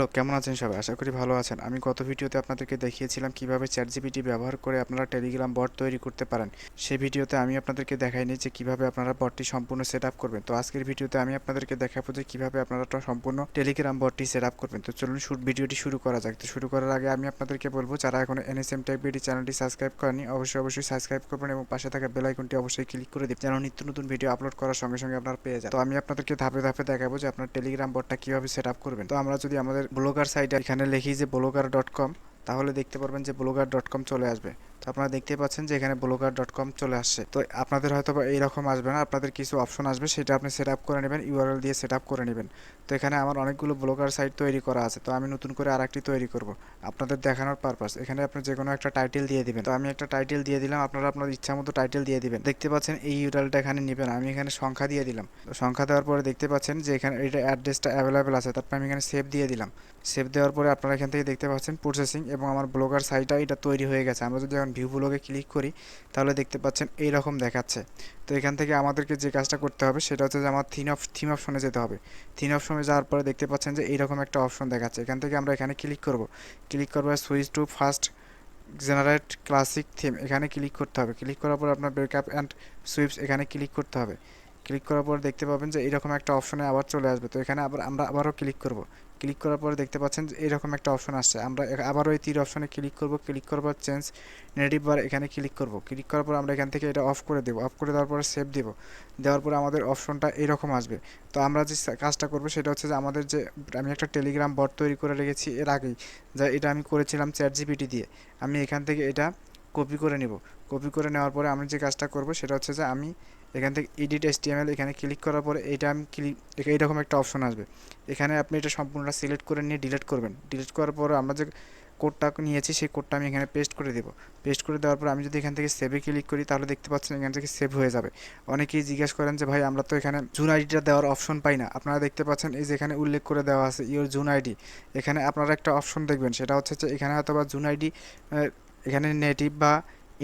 Hello, কেমন আছেন সবাই? আশা করি ভালো আছেন। আমি গত ভিডিওতে আপনাদেরকে দেখিয়েছিলাম কীভাবে চ্যাট জিপিটি ব্যবহার করে আপনারা টেলিগ্রাম বট তৈরি করতে পারেন। সেই ভিডিওতে আমি আপনাদেরকে দেখাইনি যে কীভাবে আপনারা বটটি সম্পূর্ণ সেট আপ করবেন। তো আজকের ভিডিওতে আমি আপনাদেরকে দেখাবো যে কীভাবে আপনারা সম্পূর্ণ টেলিগ্রাম বটটি সেট আপ করবেন। তো চলুন শুট ভিডিওটি শুরু করা যাক। তো শুরু করার আগে আমি আপনাদেরকে বলব, যারা এখনও এনএসএম টেক বিডি চ্যানেলটি সাবস্ক্রাইব করেনি অবশ্যই অবশ্যই সাবস্ক্রাইব করবেন এবং পাশে থাকা বেল আইকনটি অবশ্যই ক্লিক করে দিন যেন নিত্য নতুন ভিডিও আপলোড করার সঙ্গে সঙ্গে আপনারা পেয়ে যান। তো আমি আপনাদেরকে ধাপে ধাপে দেখাবো যে আপনার টেলিগ্রাম বটটা কীভাবে সেট আপ করবেন। তো আমরা যদি আমাদের ব্লগার সাইট এখানে লিখি যে ব্লগার ডট কম, তাহলে দেখতে পারবেন যে ব্লগার ডট কম চলে আসবে। তো আপনারা দেখতে পাচ্ছেন যে এখানে ব্লগার ডট কম চলে আসছে। তো আপনাদের হয়তো এইরকম আসবে না, আপনাদের কিছু অপশন আসবে, সেটা আপনি সেট আপ করে নেবেন ইউআরএল দিয়ে সেট আপ করে নেবেন। তো এখানে আমার অনেকগুলো ব্লগার সাইট তৈরি করা আছে, তো আমি নতুন করে আর একটি তৈরি করব। আপনাদের দেখানোর পারপাস এখানে আপনি যে কোনো একটা টাইটেল দিয়ে দিবেন। তো আমি একটা টাইটেল দিয়ে দিলাম, আপনারা আপনার ইচ্ছা মতো টাইটেল দিয়ে দিবেন। দেখতে পাচ্ছেন এই ইউআরএলটা এখানে নেবেন আমি এখানে সংখ্যা দিয়ে দিলাম। তো সংখ্যা দেওয়ার পরে দেখতে পাচ্ছেন যে এখানে এটা অ্যাড্রেসটা অ্যাভেলেবেল আছে, তারপর আমি এখানে সেভ দিয়ে দিলাম। সেভ দেওয়ার পরে আপনারা এখান থেকে দেখতে পাচ্ছেন প্রসেসিং এবং আমার ব্লগার সাইটটা এটা তৈরি হয়ে গেছে। আমরা যদি এখন ভিউ ব্লগে ক্লিক করি, তাহলে দেখতে পাচ্ছেন এই রকম দেখাচ্ছে। তো এখান থেকে আমাদেরকে যে কাজটা করতে হবে, সেটা হচ্ছে যে আমার থিন অফ থিম অপশনে যেতে হবে। থিম অপশনে যাওয়ার পরে দেখতে পাচ্ছেন যে এইরকম একটা অপশন দেখাচ্ছে। এখান থেকে আমরা এখানে ক্লিক করব। ক্লিক করব switch to first generate classic theme এখানে ক্লিক করতে হবে। ক্লিক করার পর আপনার ব্রেকআপ অ্যান্ড সুইপস এখানে ক্লিক করতে হবে। ক্লিক করার পর দেখতে পাবেন যে এরকম একটা অপশনে আবার চলে আসবে। তো এখানে আবার আমরা আবারও ক্লিক করব। ক্লিক করার পরে দেখতে পাচ্ছেন যে এরকম একটা অপশন আসছে। আমরা আবারও এই তীর অপশনে ক্লিক করব। ক্লিক করার পর চেঞ্জ নেগেটিভ বার এখানে ক্লিক করব। ক্লিক করার পর আমরা এখান থেকে এটা অফ করে দেবো। অফ করে দেওয়ার পর সেভ দেব। দেওয়ার পর আমাদের অপশনটা এরকম আসবে। তো আমরা যে কাজটা করব সেটা হচ্ছে যে আমাদের যে আমি একটা টেলিগ্রাম বট তৈরি করে রেখেছি এর আগেই, যা এটা আমি করেছিলাম চ্যাট জিপিটি দিয়ে। আমি এখান থেকে এটা কপি করে নেব। কপি করে নেওয়ার পরে আমি যে কাজটা করব সেটা হচ্ছে যে আমি এখান থেকে এডিট এসটিএমএল এখানে ক্লিক করার পরে এটা আমি ক্লিক এইরকম একটা অপশন আসবে। এখানে আপনি এটা সম্পূর্ণটা সিলেক্ট করে নিয়ে ডিলিট করবেন। ডিলিট করার পর আমরা যে কোডটা নিয়েছি সেই কোডটা আমি এখানে পেস্ট করে দেবো। পেস্ট করে দেওয়ার পর আমি যদি এখান থেকে সেভে ক্লিক করি তাহলে দেখতে পাচ্ছেন এখান থেকে সেভ হয়ে যাবে। অনেকেই জিজ্ঞেস করেন যে, ভাই, আমরা তো এখানে জুন আইডিটা দেওয়ার অপশন পাই না। আপনারা দেখতে পাচ্ছেন এই যে এখানে উল্লেখ করে দেওয়া আছে ইওর জুন আইডি এখানে আপনারা একটা অপশন দেখবেন। সেটা হচ্ছে যে এখানে হয়তো বা জুন আইডি এখানে নেটিভ বা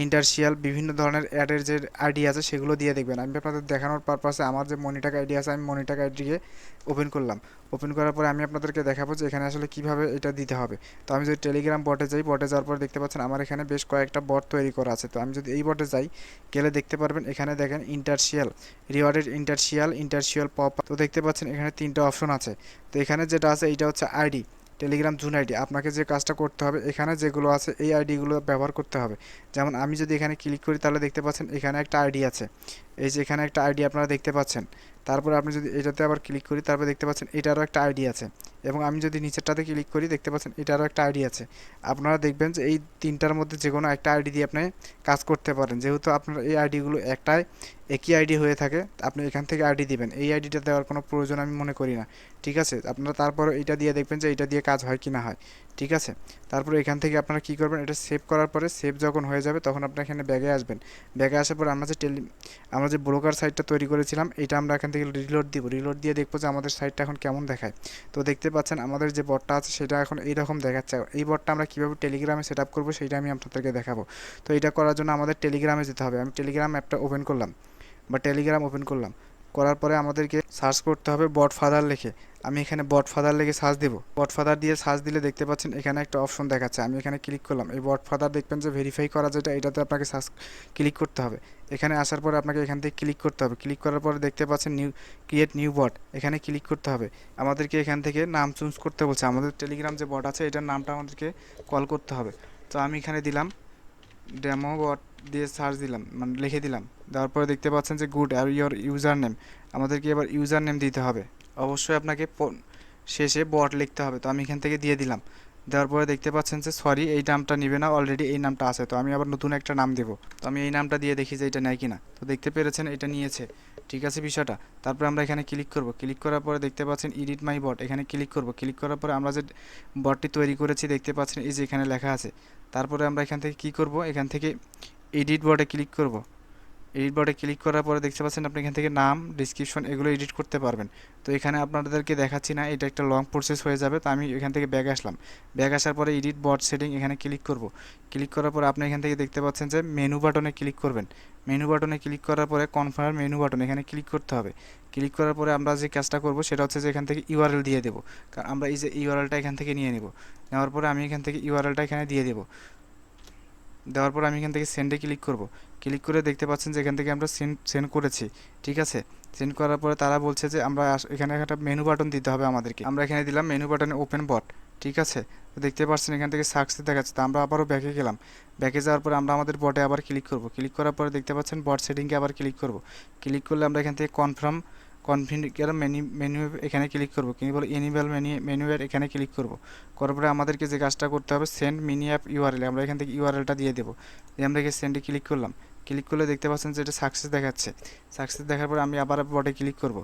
ইন্টারশিয়াল বিভিন্ন ধরনের অ্যাডের যে আইডি আছে সেগুলো দিয়ে দেখবেন। আমি আপনাদের দেখানোর পারপাসে আমার যে মনিটাক আইডি আছে, আমি মনিটাক আইডিকে ওপেন করলাম। ওপেন করার পরে আমি আপনাদেরকে দেখাবো যে এখানে আসলে কীভাবে এটা দিতে হবে। তো আমি যদি টেলিগ্রাম বটে যাই বটে যাওয়ার পর দেখতে পাচ্ছেন আমার এখানে বেশ কয়েকটা বট তৈরি করা আছে। তো আমি যদি এই বটে যাই, গেলে দেখতে পারবেন এখানে দেখেন ইন্টারশিয়াল রিওয়ার্ডেড ইন্টারশিয়াল ইন্টারশিয়াল পপ তো দেখতে পাচ্ছেন এখানে তিনটা অপশন আছে। তো এখানে যেটা আছে, এইটা হচ্ছে আইডি টেলিগ্রাম জুন আইডি আপনাকে যে কাজটা করতে হবে, এখানে যেগুলো আছে, এই আইডিগুলো ব্যবহার করতে হবে। যেমন আমি যদি এখানে ক্লিক করি, তাহলে দেখতে পাচ্ছেন এখানে একটা আইডি আছে। এই যে এখানে একটা আইডি আপনারা দেখতে পাচ্ছেন। তারপরে আপনি যদি এটাতে আবার ক্লিক করি, তারপরে দেখতে পাচ্ছেন এটারও একটা আইডি আছে। এবং আমি যদি নিচেরটাতে ক্লিক করি, দেখতে পাচ্ছেন এটারও একটা আইডি আছে। আপনারা দেখবেন যে এই তিনটার মধ্যে যে কোনো একটা আইডি দিয়ে আপনি কাজ করতে পারেন। যেহেতু আপনার এই আইডিগুলো একটাই, একই আইডি হয়ে থাকে, আপনি এখান থেকে আইডি দিবেন। এই আইডিটা দেওয়ার কোনো প্রয়োজন আমি মনে করি না। ঠিক আছে? আপনারা তারপরে এটা দিয়ে দেখবেন যে এটা দিয়ে কাজ হয় কি না হয়। ঠিক আছে? তারপরে এখান থেকে আপনারা কী করবেন, এটা সেভ করার পরে সেভ যখন হয়ে যাবে, তখন আপনারা এখানে ব্যাগে আসবেন। ব্যাগে আসার পর আমরা যে টেলি আমরা যে ব্রোকার সাইটটা তৈরি করেছিলাম, এটা আমরা এখান রিলোড দিব। রিলোড দিয়ে দেখব যে আমাদের সাইটটা এখন কেমন দেখায়। তো দেখতে পাচ্ছেন আমাদের যে বটটা আছে সেটা এখন এইরকম দেখাচ্ছে। এই বটটা আমরা কীভাবে টেলিগ্রামে সেট আপ করব সেটা আমি আপনাদেরকে দেখাবো। তো এটা করার জন্য আমাদের টেলিগ্রামে যেতে হবে। আমি টেলিগ্রাম অ্যাপটা ওপেন করলাম বা টেলিগ্রাম ওপেন করলাম। করার পরে আমাদেরকে সার্চ করতে হবে বট ফাদার লিখে। আমি এখানে বট ফাদার লিখে সার্চ দেবো। বট ফাদার দিয়ে সার্চ দিলে দেখতে পাচ্ছেন এখানে একটা অপশন দেখাচ্ছে। আমি এখানে ক্লিক করলাম। এই বট ফাদার দেখবেন যে ভেরিফাই করা যেটা, এটাতে আপনাকে সার্চ ক্লিক করতে হবে। এখানে আসার পরে আপনাকে এখান থেকে ক্লিক করতে হবে। ক্লিক করার পরে দেখতে পাচ্ছেন নিউ ক্রিয়েট নিউ বট এখানে ক্লিক করতে হবে। আমাদেরকে এখান থেকে নাম চুজ করতে বলছে। আমাদের টেলিগ্রাম যে বট আছে, এটার নামটা আমাদেরকে কল করতে হবে। তো আমি এখানে দিলাম। ডেমো বট দিয়ে সার্চ দিলাম। মানে লিখে দিলাম। দেওয়ার পরে দেখতে পাচ্ছেন যে good are your user name আমাদেরকে এবার ইউজার নেম দিতে হবে। অবশ্যই আপনাকে শেষে বট লিখতে হবে। তো আমি এখান থেকে দিয়ে দিলাম। দেওয়ার পরে দেখতে পাচ্ছেন যে সরি, এই নামটা নিবে না অলরেডি এই নামটা আছে। তো আমি আবার নতুন একটা নাম দেবো। তো আমি এই নামটা দিয়ে দেখি যে এটা নেয় কিনা। তো দেখতে পেরেছেন, এটা নিয়েছে। ঠিক আছে বিষয়টা। তারপর আমরা এখানে ক্লিক করব। ক্লিক করার পরে দেখতে পাচ্ছেন এডিট মাই বট এখানে ক্লিক করব। ক্লিক করার পরে আমরা যে বটটি তৈরি করেছি, দেখতে পাচ্ছেন এই যে এখানে লেখা আছে। তারপরে আমরা এখান থেকে কি করব? এখান থেকে এডিট বটে ক্লিক করব। এডিট বোর্ডে ক্লিক করার পরে দেখতে পাচ্ছেন আপনি এখান থেকে নাম ডিসক্রিপশন এগুলো এডিট করতে পারবেন। তো এখানে আপনাদেরকে দেখাচ্ছি না, এটা একটা লং প্রসেস হয়ে যাবে, তো আমি এখান থেকে ব্যাগ আসলাম। ব্যাগ আসার পরে এডিট বোর্ড সেটিং এখানে ক্লিক করব। ক্লিক করার পরে আপনি এখান থেকে দেখতে পাচ্ছেন যে মেনু বাটনে ক্লিক করবেন। মেনু বাটনে ক্লিক করার পরে কনফার্ম মেনু বাটন এখানে ক্লিক করতে হবে। ক্লিক করার পরে আমরা যে কাজটা করব সেটা হচ্ছে যে এখান থেকে ইউআরএল দিয়ে দেবো। কারণ আমরা এই যে ইউআরএলটা এখান থেকে নিয়ে নেব। নেওয়ার পরে আমি এখান থেকে ইউআরএলটা এখানে দিয়ে দেবো। দেওয়ার পর আমি এখান থেকে সেন্ডে ক্লিক করব। ক্লিক করে দেখতে পাচ্ছেন যে এখান থেকে আমরা সেন্ড সেন্ড করেছি, ঠিক আছে? সেন্ড করার পরে তারা বলছে যে আমরা এখানে একটা মেনু বাটন দিতে হবে আমাদেরকে। আমরা এখানে দিলাম মেনু বাটনে ওপেন বট ঠিক আছে? দেখতে পাচ্ছেন এখান থেকে সাকসেস দেখাচ্ছে তো আমরা আবারও ব্যাকে গেলাম। ব্যাকে যাওয়ার পরে আমরা আমাদের বটে আবার ক্লিক করব। ক্লিক করার পরে দেখতে পাচ্ছেন বট সেটিংকে আবার ক্লিক করব। ক্লিক করলে আমরা এখান থেকে কনফার্ম কনফিগার মেনু মেনু এখানে ক্লিক করব। বলে এনিমেল মেনু মেনুয়ার এখানে ক্লিক করব। করার পরে আমাদেরকে যে কাজটা করতে হবে সেন্ড মিনি অ্যাপ ইউআরএল আমরা এখান থেকে ইউআরএলটা দিয়ে দেবো। দিয়ে আমরা এখানে সেন্ডে ক্লিক করলাম। ক্লিক করলে দেখতে পাচ্ছেন যে এটা সাকসেস দেখাচ্ছে। সাকসেস দেখার পরে আমি আবার বটে ক্লিক করব।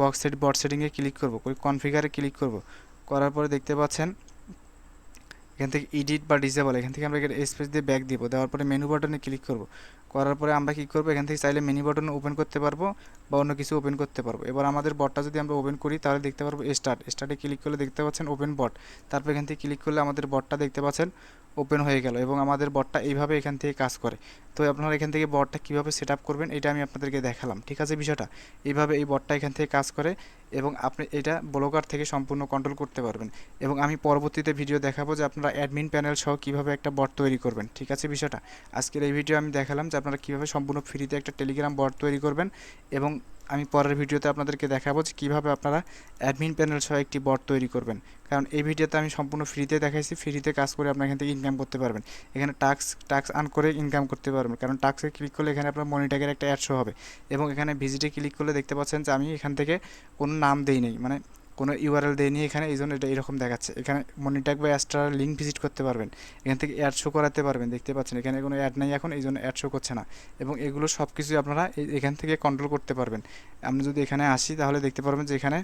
বক্স সেট বট সেটিংয়ে ক্লিক করব। কনফিগারে ক্লিক করব। করার পরে দেখতে পাচ্ছেন এখান থেকে এডিট বা ডিসেবল এখান থেকে আমরা স্পেস দিয়ে ব্যাক দিব, দেওয়ার পরে মেনু বাটনে ক্লিক করব। করার পরে আমরা কী করব? এখান থেকে চাইলে মেনু বাটন ওপেন করতে পারব বা অন্য কিছু ওপেন করতে পারব। এবার আমাদের বটটা যদি আমরা ওপেন করি, তাহলে দেখতে পারব স্টার্ট স্টার্টে ক্লিক করলে দেখতে পাচ্ছেন ওপেন বট তারপর এখান থেকে ক্লিক করলে আমাদের বটটা দেখতে পাচ্ছেন ওপেন হয়ে গেল এবং আমাদের বটটা এইভাবে এখান থেকে কাজ করে। তো আপনারা এখান থেকে বটটা কীভাবে সেট করবেন, এটা আমি আপনাদেরকে দেখালাম, ঠিক আছে বিষয়টা? এইভাবে এই বটটা এখান থেকে কাজ করে এবং আপনি এটা ব্লগার থেকে সম্পূর্ণ কন্ট্রোল করতে পারবেন। এবং আমি পরবর্তীতে ভিডিও দেখাবো যে আপনারা অ্যাডমিন প্যানেল সহ কীভাবে একটা বট তৈরি করবেন, ঠিক আছে বিষয়টা? আজকের এই ভিডিও আমি দেখালাম যে আপনারা কীভাবে সম্পূর্ণ ফ্রিতে একটা টেলিগ্রাম বট তৈরি করবেন এবং আমি পরের ভিডিওতে আপনাদেরকে দেখাবো যে কীভাবে আপনারা অ্যাডমিন প্যানেল সহ একটি বট তৈরি করবেন। কারণ এই ভিডিওতে আমি সম্পূর্ণ ফ্রিতে দেখাইছি ফ্রিতে কাজ করে আপনার এখান থেকে ইনকাম করতে পারবেন। এখানে টাক্স টাক্স আন করে ইনকাম করতে পারবেন। কারণ টাক্সে ক্লিক করলে এখানে আপনার মনিটাকের একটা অ্যাড শো হবে। এবং এখানে ভিজিটে ক্লিক করলে দেখতে পাচ্ছেন যে আমি এখান থেকে কোনো নাম দেই নেই। মানে কোনো ইউআরএল দেয়নি এখানে, এই জন্য এটা এরকম দেখাচ্ছে। এখানে মনিটাক বা অ্যাস্ট্রার লিঙ্ক ভিজিট করতে পারবেন। এখান থেকে অ্যাড শো করাতে পারবেন, দেখতে পাচ্ছেন। এখানে কোনো অ্যাড নাই এখন, এই জন্য অ্যাড শো করছে না। এবং এগুলো সব কিছুই আপনারা এখান থেকে কন্ট্রোল করতে পারবেন। আমি যদি এখানে আসি, তাহলে দেখতে পারবেন যে এখানে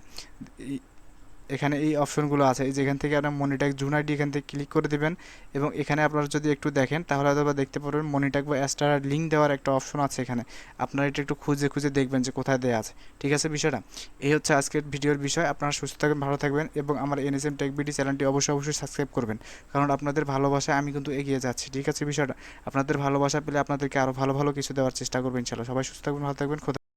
এখানে এই অপশনগুলো আছে। এই যেখান থেকে আপনার মনিটাক জুন আইডি এখান থেকে ক্লিক করে দেবেন এবং এখানে আপনারা যদি একটু দেখেন, তাহলে হয়তো দেখতে পারবেন মনিটাক বা অ্যাস্টার লিঙ্ক দেওয়ার একটা অপশন আছে এখানে। আপনারা এটা একটু খুঁজে খুঁজে দেখবেন যে কোথায় দেওয়া আছে। ঠিক আছে বিষয়টা? এই হচ্ছে আজকের ভিডিওর বিষয়। আপনারা সুস্থ থাকবেন, ভালো থাকবেন এবং আমার এনএসএম টেক বিডি চ্যানেলটি অবশ্যই অবশ্যই সাবস্ক্রাইব করবেন। কারণ আপনাদের ভালোবাসায় আমি কিন্তু এগিয়ে যাচ্ছি। ঠিক আছে বিষয়টা? আপনাদের ভালোবাসা পেলে আপনাদেরকে আরও ভালো ভালো কিছু দেওয়ার চেষ্টা করবেন ইনশাল্লাহ। সবাই সুস্থ থাকবেন, ভালো থাকবেন।